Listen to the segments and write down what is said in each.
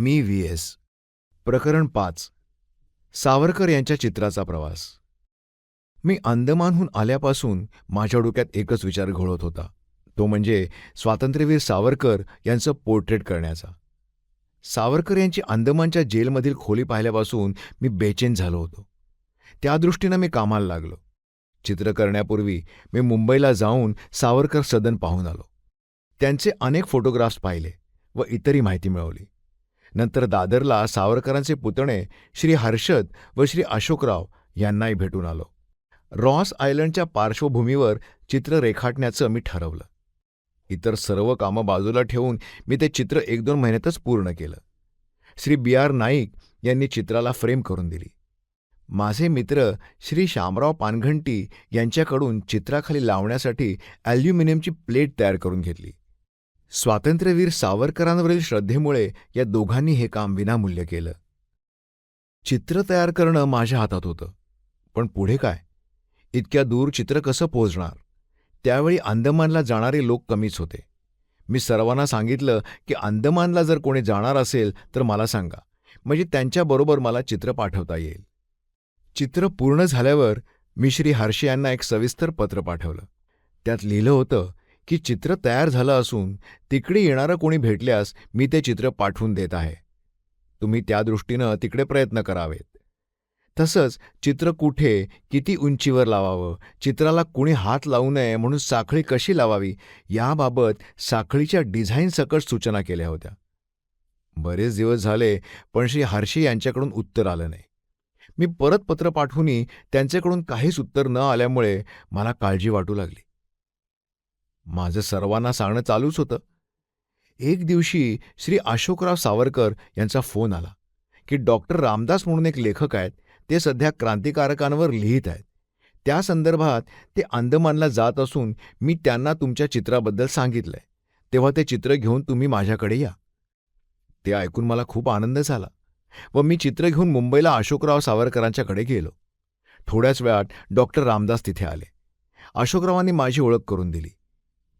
मी V S. प्रकरण पाच. सावरकर यांच्या चित्राचा प्रवास. मी अंदमानहून आल्यापासून माझ्या डोक्यात एकच विचार घोळत होता. तो म्हणजे स्वातंत्र्यवीर सावरकर यांचं पोर्ट्रेट करण्याचा. सावरकर यांची अंदमानच्या जेलमधील खोली पाहिल्यापासून मी बेचैन झालो होतो. त्या दृष्टीनं मी कामाला लागलो. चित्र करण्यापूर्वी मी मुंबईला जाऊन सावरकर सदन पाहून आलो. त्यांचे अनेक फोटोग्राफ्स पाहिले व इतरही माहिती मिळवली. नंतर दादरला सावरकरांचे पुतणे श्री हर्षद व श्री अशोकराव यांनाही भेटून आलो. रॉस आयलंडच्या पार्श्वभूमीवर चित्र रेखाटण्याचं मी ठरवलं. इतर सर्व कामं बाजूला ठेवून मी ते चित्र एक दोन महिन्यातच पूर्ण केलं. श्री बी आर नाईक यांनी चित्राला फ्रेम करून दिली. माझे मित्र श्री शामराव पानघंटी यांच्याकडून चित्राखाली लावण्यासाठी ॲल्युमिनियमची प्लेट तयार करून घेतली. स्वातंत्र्यवीर सावरकरांवरील श्रद्धेमुळे या दोघांनी हे काम विनामूल्य केलं. चित्र तयार करणं माझ्या हातात होतं. पण पुढे काय? इतक्या दूर चित्र कसं पोहोचणार? त्यावेळी अंदमानला जाणारे लोक कमीच होते. मी सर्वांना सांगितलं की अंदमानला जर कोणी जाणार असेल तर मला सांगा. म्हणजे त्यांच्याबरोबर मला चित्र पाठवता येईल. चित्र पूर्ण झाल्यावर मी श्री हर्षे यांना एक सविस्तर पत्र पाठवलं. त्यात लिहिलं होतं की चित्र तयार झालं असून तिकडे येणारं कोणी भेटल्यास मी ते चित्र पाठवून देत आहे. तुम्ही त्या दृष्टीनं तिकडे प्रयत्न करावेत. तसंच चित्र कुठे किती उंचीवर लावावं चित्राला कुणी हात लावू नये म्हणून साखळी कशी लावावी याबाबत साखळीच्या डिझाईनसकट सूचना केल्या होत्या. बरेच दिवस झाले पण श्री हर्षी यांच्याकडून उत्तर आलं नाही. मी परत पत्र पाठवूनही त्यांच्याकडून काहीच उत्तर न आल्यामुळे मला काळजी वाटू लागली. माझं सर्वांना सांगणं चालूच होतं. एक दिवशी श्री अशोकराव सावरकर यांचा फोन आला की डॉक्टर रामदास म्हणून एक लेखक आहेत ते सध्या क्रांतिकारकांवर लिहित आहेत. त्या संदर्भात ते अंदमानला जात असून मी त्यांना तुमच्या चित्राबद्दल सांगितलंय. तेव्हा ते चित्र घेऊन तुम्ही माझ्याकडे या. ते ऐकून मला खूप आनंद झाला व मी चित्र घेऊन मुंबईला अशोकराव सावरकरांच्याकडे गेलो. थोड्याच वेळात डॉक्टर रामदास तिथे आले. अशोकरावांनी माझी ओळख करून दिली.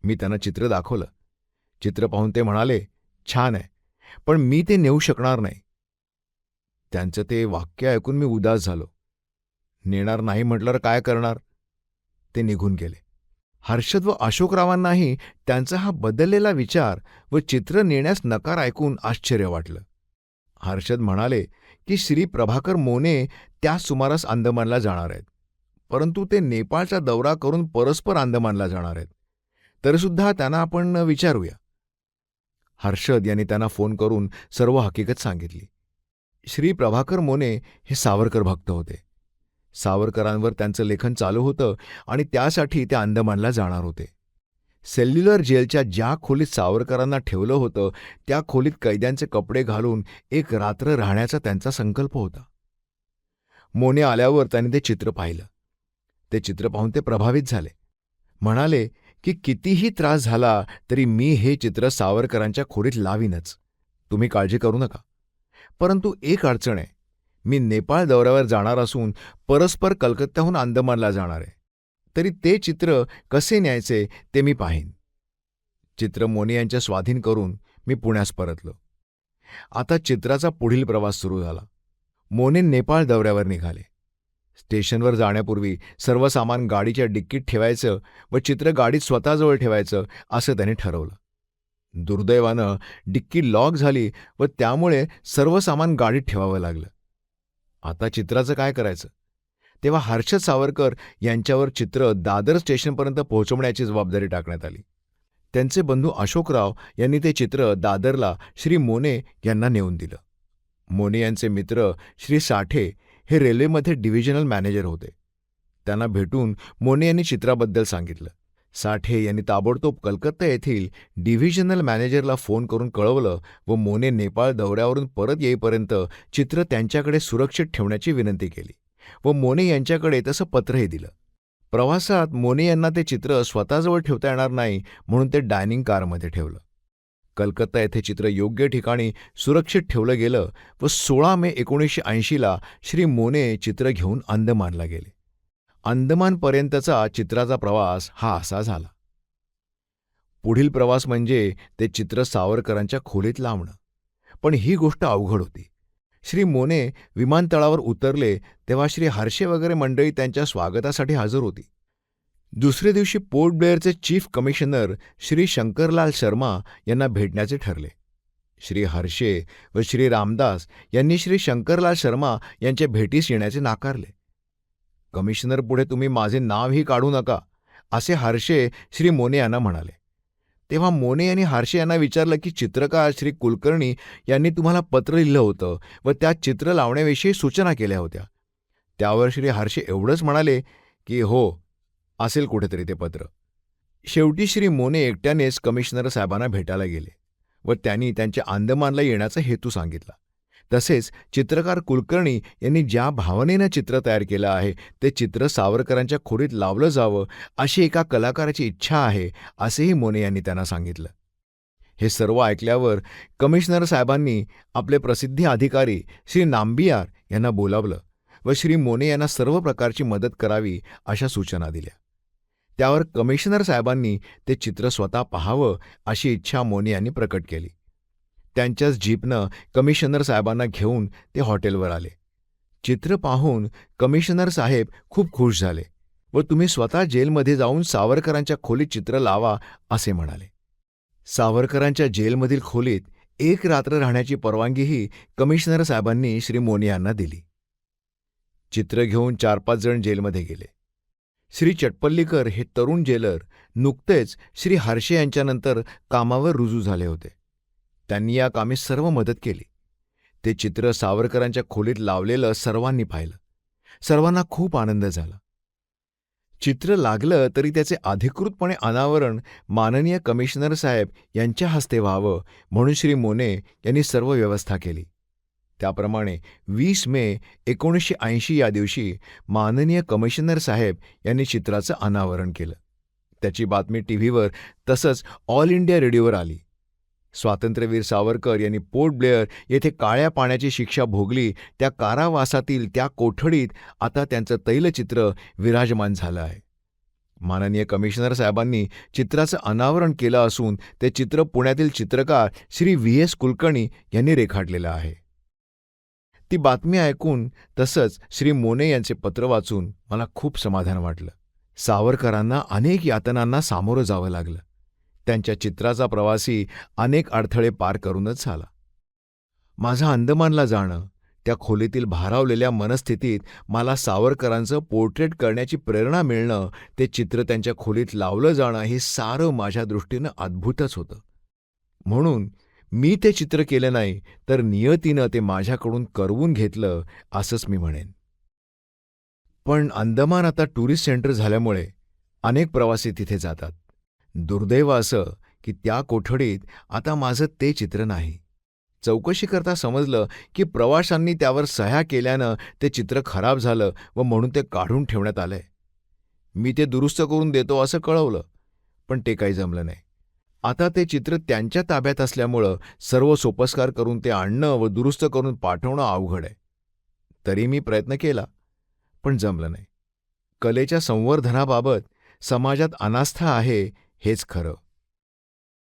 मी त्यांना चित्र दाखवलं. चित्र पाहून ते म्हणाले छान आहे पण मी ते नेऊ शकणार नाही. त्यांचं ते वाक्य ऐकून मी उदास झालो. नेणार नाही म्हटल्यावर काय करणार? ते निघून गेले. हर्षद व अशोकरावांनाही त्यांचा हा बदललेला विचार व चित्र नेण्यास नकार ऐकून आश्चर्य वाटलं. हर्षद म्हणाले की श्री प्रभाकर मोने त्या सुमारास अंदमानला जाणार आहेत परंतु ते नेपाळचा दौरा करून परस्पर अंदमानला जाणार आहेत. तरीसुद्धा त्यांना आपण विचारूया. हर्षद यांनी त्यांना फोन करून सर्व हकीकत सांगितली. श्री प्रभाकर मोने हे सावरकर भक्त होते. सावरकरांवर त्यांचं लेखन चालू होतं आणि त्यासाठी ते अंदमानला जाणार होते. सेल्युलर जेलच्या ज्या खोलीत सावरकरांना ठेवलं होतं त्या खोलीत कैद्यांचे कपडे घालून एक रात्र राहण्याचा त्यांचा संकल्प होता. मोने आल्यावर त्यांनी ते चित्र पाहिलं. ते चित्र पाहून ते प्रभावित झाले. म्हणाले की कितीही त्रास झाला तरी मी हे चित्र सावरकरांच्या खोलीत लावीनच. तुम्ही काळजी करू नका. परंतु एक अडचण आहे. मी नेपाळ दौऱ्यावर जाणार असून परस्पर कलकत्त्याहून अंदमानला जाणार आहे. तरी ते चित्र कसे न्यायचे ते मी पाहीन. चित्र मोने यांच्या स्वाधीन करून मी पुण्यास परतलो. आता चित्राचा पुढील प्रवास सुरू झाला. मोने नेपाळ दौऱ्यावर निघाले. स्टेशनवर जाण्यापूर्वी सर्व सामान गाडीच्या डिक्कीत ठेवायचं व चित्र गाडीत स्वतःजवळ ठेवायचं असं त्याने ठरवलं. दुर्दैवानं डिक्की लॉक झाली व त्यामुळे सर्व सामान गाडीत ठेवावं लागलं. आता चित्राचं काय करायचं? तेव्हा हर्षद सावरकर यांच्यावर चित्र दादर स्टेशनपर्यंत पोहोचवण्याची जबाबदारी टाकण्यात आली. त्यांचे बंधू अशोकराव यांनी ते चित्र दादरला श्री मोने यांना नेऊन दिलं. मोने यांचे मित्र श्री साठे हे रेल्वेमध्ये डिव्हिजनल मॅनेजर होते. त्यांना भेटून मोने यांनी चित्राबद्दल सांगितलं. साठे यांनी ताबडतोब कलकत्ता येथील डिव्हिजनल मॅनेजरला फोन करून कळवलं व मोने नेपाळ दौऱ्यावरून परत येईपर्यंत चित्र त्यांच्याकडे सुरक्षित ठेवण्याची विनंती केली व मोने यांच्याकडे तसं पत्रही दिलं. प्रवासात मोने यांना ते चित्र स्वतःजवळ ठेवता येणार नाही म्हणून ते डायनिंग कारमध्ये ठेवलं. कलकत्ता येथे चित्र योग्य ठिकाणी सुरक्षित ठेवलं गेलं व सोळा मे एकोणीसशे ऐंशीला श्री मोने चित्र घेऊन अंदमानला गेले. अंदमानपर्यंतचा चित्राचा प्रवास हा असा झाला. पुढील प्रवास म्हणजे ते चित्र सावरकरांच्या खोलीत लावणं. पण ही गोष्ट अवघड होती. श्री मोने विमानतळावर उतरले तेव्हा श्री हर्षे वगैरे मंडळी त्यांच्या स्वागतासाठी हजर होती. दुसऱ्या दिवशी पोर्ट ब्लेअरचे चीफ कमिशनर श्री शंकरलाल शर्मा यांना भेटण्याचे ठरले. श्री हर्षे व श्री रामदास यांनी श्री शंकरलाल शर्मा यांच्या भेटीस येण्याचे नाकारले. कमिशनर पुढे तुम्ही माझे नावही काढू नका असे हर्षे श्री मोने यांना म्हणाले. तेव्हा मोने यांनी हर्षे यांना विचारलं की चित्रकार श्री कुलकर्णी यांनी तुम्हाला पत्र लिहिलं होतं व त्यात चित्र लावण्याविषयी सूचना केल्या होत्या. त्यावर श्री हर्षे एवढंच म्हणाले की हो असेल कुठेतरी ते पत्र. शेवटी श्री मोने एकट्यानेच कमिशनर साहेबांना भेटायला गेले व त्यांनी त्यांच्या अंदमानला येण्याचा हेतू सांगितला. तसेच चित्रकार कुलकर्णी यांनी ज्या भावनेनं चित्र तयार केलं आहे ते चित्र सावरकरांच्या खोलीत लावलं जावं अशी एका कलाकाराची इच्छा आहे असेही मोने यांनी त्यांना सांगितलं. हे सर्व ऐकल्यावर कमिशनर साहेबांनी आपले प्रसिद्धी अधिकारी श्री नांबियार यांना बोलावलं व श्री मोने यांना सर्व प्रकारची मदत करावी अशा सूचना दिल्या. त्यावर कमिशनर साहेबांनी ते चित्र स्वतः पाहावं अशी इच्छा मोनी यांनी प्रकट केली. त्यांच्याच जीपनं कमिशनर साहेबांना घेऊन ते हॉटेलवर आले. चित्र पाहून कमिशनर साहेब खूप खुश झाले व तुम्ही स्वतः जेलमध्ये जाऊन सावरकरांच्या खोलीत चित्र लावा असे म्हणाले. सावरकरांच्या जेलमधील खोलीत एक रात्र राहण्याची परवानगीही कमिशनर साहेबांनी श्री मोनी यांना दिली. चित्र घेऊन चार पाच जण जेलमध्ये गेले. श्री चटपल्लीकर हे तरुण जेलर नुकतेच श्री हर्षे यांच्यानंतर कामावर रुजू झाले होते. त्यांनी या कामी सर्व मदत केली. ते चित्र सावरकरांच्या खोलीत लावलेलं सर्वांनी पाहिलं. सर्वांना खूप आनंद झाला. चित्र लागलं तरी त्याचे अधिकृतपणे अनावरण माननीय कमिशनर साहेब यांच्या हस्ते व्हावं म्हणून श्री मोने यांनी सर्व व्यवस्था केली. त्याप्रमाणे वीस मे एकोणीसशे ऐंशी या दिवशी माननीय कमिशनर साहेब यांनी चित्राचं अनावरण केलं. त्याची बातमी टी व्हीवर तसंच ऑल इंडिया रेडिओवर आली. स्वातंत्र्यवीर सावरकर यांनी पोर्ट ब्लेअर येथे काळ्या पाण्याची शिक्षा भोगली त्या कारावासातील त्या कोठडीत आता त्यांचं तैलचित्र विराजमान झालं आहे. माननीय कमिशनर साहेबांनी चित्राचं अनावरण केलं असून ते चित्र पुण्यातील चित्रकार श्री व्ही एस कुलकर्णी यांनी रेखाटलेलं आहे. ती बातमी ऐकून तसंच श्री मोने यांचे पत्र वाचून मला खूप समाधान वाटलं. सावरकरांना अनेक यातनांना सामोरं जावं लागलं. त्यांच्या चित्राचा प्रवासी अनेक अडथळे पार करूनच झाला. माझं अंदमानला जाणं त्या खोलीतील भारावलेल्या मनस्थितीत मला सावरकरांचं पोर्ट्रेट करण्याची प्रेरणा मिळणं ते चित्र त्यांच्या खोलीत लावलं जाणं हे सारं माझ्या दृष्टीनं अद्भुतच होतं. म्हणून मी ते चित्र केलं नाही तर नियतीनं ते माझ्याकडून करवून घेतलं असंच मी म्हणेन. पण अंदमान आता टुरिस्ट सेंटर झाल्यामुळे अनेक प्रवासी तिथे जातात. दुर्दैव असं की त्या कोठडीत आता माझं ते चित्र नाही. चौकशी करता समजलं की प्रवाशांनी त्यावर सह्या केल्यानं ते चित्र खराब झालं व म्हणून ते काढून ठेवण्यात आलंय. मी ते दुरुस्त करून देतो असं कळवलं पण ते काही जमलं नाही. आता ते चित्र त्यांच्या ताब्यात असल्यामुळं सर्व सोपस्कार करून ते आणणं व दुरुस्त करून पाठवणं अवघड आहे. तरी मी प्रयत्न केला पण जमलं नाही. कलेच्या संवर्धनाबाबत समाजात अनास्था आहे हेच खरं.